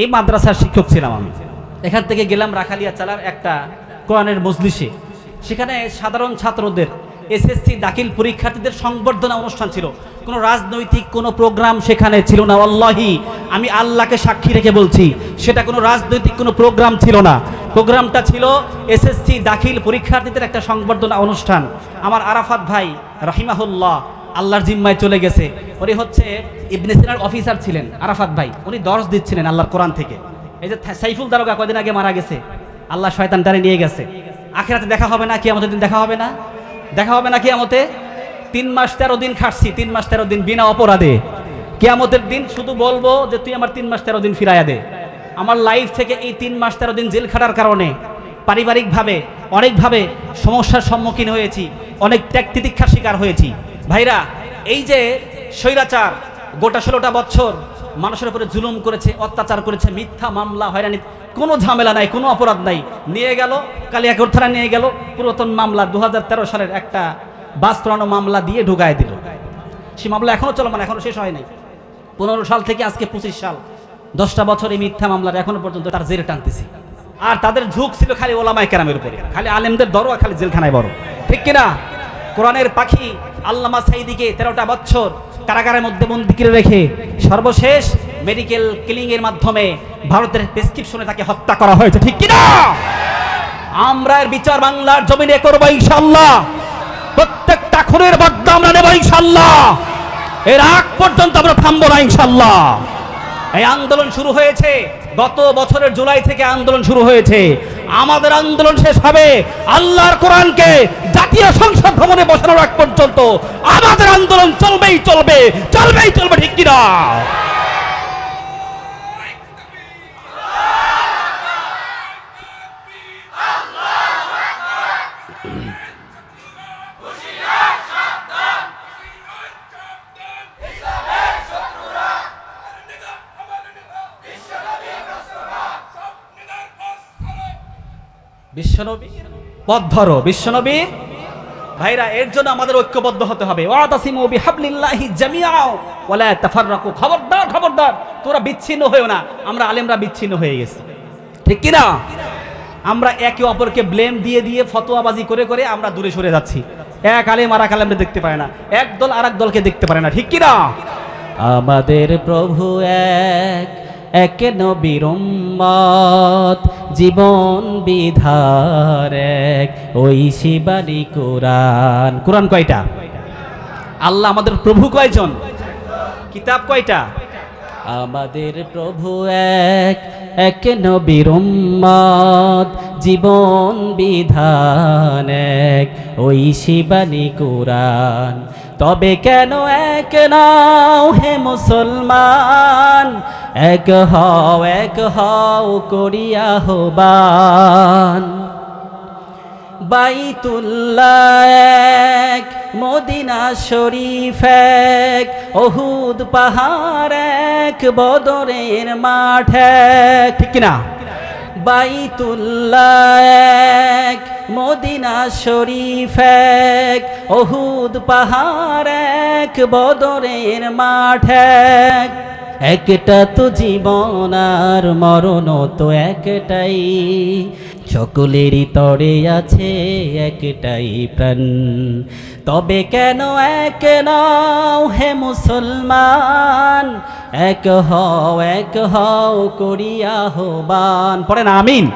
এই মাদ্রাসার শিক্ষক ছিলাম আমি। এখান থেকে গেলাম রাখালিয়া চালার একটা কোরআনের মজলিসে। সেখানে সাধারণ ছাত্রদের এসএসসি দাখিল পরীক্ষার্থীদের সংবর্ধনা অনুষ্ঠান ছিল। কোনো রাজনৈতিক কোনো প্রোগ্রাম সেখানে ছিল না। আল্লাহি আমি আল্লাহকে সাক্ষী রেখে বলছি, সেটা কোনো রাজনৈতিক কোনো প্রোগ্রাম ছিল না। প্রোগ্রামটা ছিল এসএসসি দাখিল পরীক্ষার্থীদের একটা সংবর্ধনা অনুষ্ঠান। আমার আরাফাত ভাই, রহিমাহুল্লাহ আল্লাহর জিম্মায় চলে গেছে। উনি হচ্ছে ইবনে সিনার অফিসার ছিলেন, আরাফাত ভাই। উনি দর্শ দিচ্ছিলেন আল্লাহর কোরআন থেকে। এই যে সাইফুল দারোগা কদিন আগে মারা গেছে? আল্লাহ শয়তান টারে নিয়ে গেছে। আখেরাতে দেখা হবে না কি আমাদের দিন দেখা হবে না? দেখা হবে না কি আমতে তিন মাস তেরো দিন খাটছি, তিন মাস তেরো দিন বিনা অপরাধে। কেয়ামতের দিন শুধু বলব যে তুই আমার তিন মাস তেরো দিন ফিরাইয়া দে। আমার লাইফ থেকে এই তিন মাস তেরো দিন জেল খাটার কারণে পারিবারিকভাবে, অনেকভাবে সমস্যার সম্মুখীন হয়েছি, অনেক ত্যাগ তিতিক্ষার শিকার হয়েছি। ভাইরা, এই যে স্বৈরাচার, গোটা ষোলোটা বছর মানুষের উপরে জুলুম করেছে, অত্যাচার করেছে, মিথ্যা মামলা, হয়রানি, কোনো ঝামেলা নাই, কোনো অপরাধ নাই। নিয়ে গেল কালিয়াকোট থানা নিয়ে গেল, পুরাতন মামলা দু হাজার তেরো সালের একটা বাস মামলা দিয়ে ঢুকায় দিল। সে মামলা এখনও চলমান এখনও শেষ হয় নাই। পনেরো সাল থেকে আজকে পঁচিশ সাল, দশটা বছর এই মিথ্যা মামলার এখনও পর্যন্ত তার জেলে টানতেছি। আর তাদের ঝুঁক ছিল খালি ওলামায় কেরামের উপরে, খালি আলেমদের আর খালি জেলখানায় বড়। ঠিক কিনা? কোরআনের পাখি আল্লামা সাইদিকে তেরোটা বছর কারাগারের মধ্যে বন্দি করে রেখে সর্বশেষ মেডিকেল কিলিং এর মাধ্যমে ভারতের প্রেসক্রিপশনে তাকে হত্যা করা হয়েছে, ঠিক কিনা? আমরা এর বিচার বাংলার জমিনে করব ইনশাল্লাহ প্রত্যেকটা খুনের বদ্ধ আমরা নেব ইনশাল্লাহ এর আগ পর্যন্ত আমরা থামবো না ইনশাল্লাহ এই আন্দোলন শুরু হয়েছে, গত বছরের জুলাই থেকে আন্দোলন শুরু হয়েছে। আমাদের আন্দোলন শেষ হবে। আল্লাহর কোরআনকে জাতীয় সংসদ ভবনে বসানোর আগ পর্যন্ত আমাদের আন্দোলন চলবেই চলবে চলবেই চলবে, ঠিক কিনা? বিশ্বনবীর পথ ধরো বিশ্বনবীর ভাইরা, এর জন্য আমাদের ঐক্যবদ্ধ হতে হবে। খবরদার খবরদার। তোরা বিচ্ছিন্ন হয়েও না, আমরা আলেমরা বিচ্ছিন্ন হয়ে গেছি। ঠিক কি না আমরা একে অপরকে ব্লেম দিয়ে দিয়ে ফতোয়াবাজি করে করে আমরা দূরে সরে যাচ্ছি। এক আলেম আর এক আলেমরা দেখতে পারে না। এক দল আর এক দলকে দেখতে পারে না। ঠিক কি না আমাদের প্রভু এক এক নবীর জীবন বিধার এক। ওই শিবানী কোরআন। কোরআন কয়টা? আল্লাহ আমাদের প্রভু কয়জন? কিতাব কয়টা? আমাদের প্রভু এক। এক নবীর জীবন বিধান এক। ওই শিবানী কোরআন। তবে কেন এক নাও হে মুসলমান? এক হও এক হও করিয়া হবান। বাইতুল্লাহ এক, মদিনা শরীফ এক অহুদ পাহাড় এক, বদরের মাঠ এক। ঠিক না বাইতুল্লাহ এক, মদিনা শরীফ এক অহুদ পাহাড় এক, বদরের মাঠ এক। একটা তো জীবন আর মরণ তো একটাই। সকলেরই তরে আছে একটাই প্রাণ। তবে কেন এক নাও হে মুসলমান? এক হও এক হও করিয়া হবান পড়েন, আমিন।